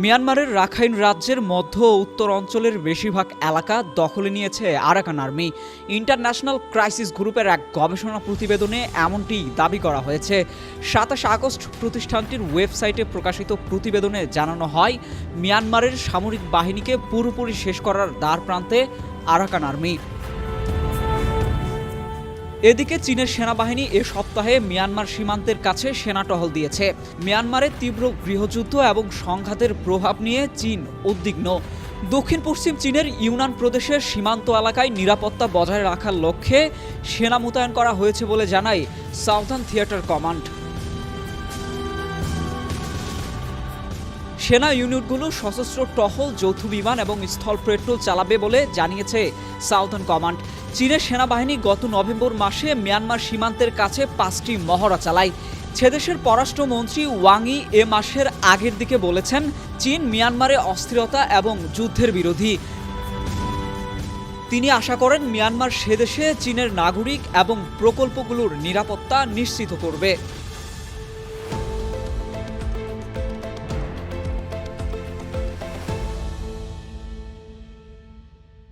মিয়ানমারের রাখাইন রাজ্যের মধ্য ও উত্তর অঞ্চলের বেশিরভাগ এলাকা দখলে নিয়েছে আরাকান আর্মি। ইন্টারন্যাশনাল ক্রাইসিস গ্রুপের এক গবেষণা প্রতিবেদনে এমনটি দাবি করা হয়েছে। সাতাশ আগস্ট প্রতিষ্ঠানটির ওয়েবসাইটে প্রকাশিত প্রতিবেদনে জানানো হয়, মিয়ানমারের সামরিক বাহিনীকে পুরোপুরি শেষ করার দ্বার প্রান্তে আরাকান আর্মি। এদিকে চীনের সেনাবাহিনী এ সপ্তাহে মিয়ানমার সীমান্তের কাছে সেনা টহল দিয়েছে। মিয়ানমারের তীব্র গৃহযুদ্ধ এবং সংঘাতের প্রভাব নিয়ে চীন উদ্বিগ্ন। দক্ষিণ পশ্চিম চীনের ইউনান প্রদেশের সীমান্ত এলাকায় নিরাপত্তা বজায় রাখার লক্ষ্যে সেনা মোতায়েন করা হয়েছে বলে জানায় সাউথার্ন থিয়েটার কমান্ড। সেনা ইউনিটগুলো সশস্ত্র টহল, যৌথ বিমান এবং স্থল পেট্রোল চালাবে বলে জানিয়েছে সাউথার্ন কমান্ড। চীনের সেনাবাহিনী গত নভেম্বর মাসে মিয়ানমার সীমান্তের কাছে পাঁচটি মহড়া চালায়। সেদেশের পররাষ্ট্রমন্ত্রী ওয়াংই এ মাসের আগের দিকে বলেছেন, চীন মিয়ানমারে অস্থিরতা এবং যুদ্ধের বিরোধী। তিনি আশা করেন মিয়ানমার সেদেশে চীনের নাগরিক এবং প্রকল্পগুলোর নিরাপত্তা নিশ্চিত করবে।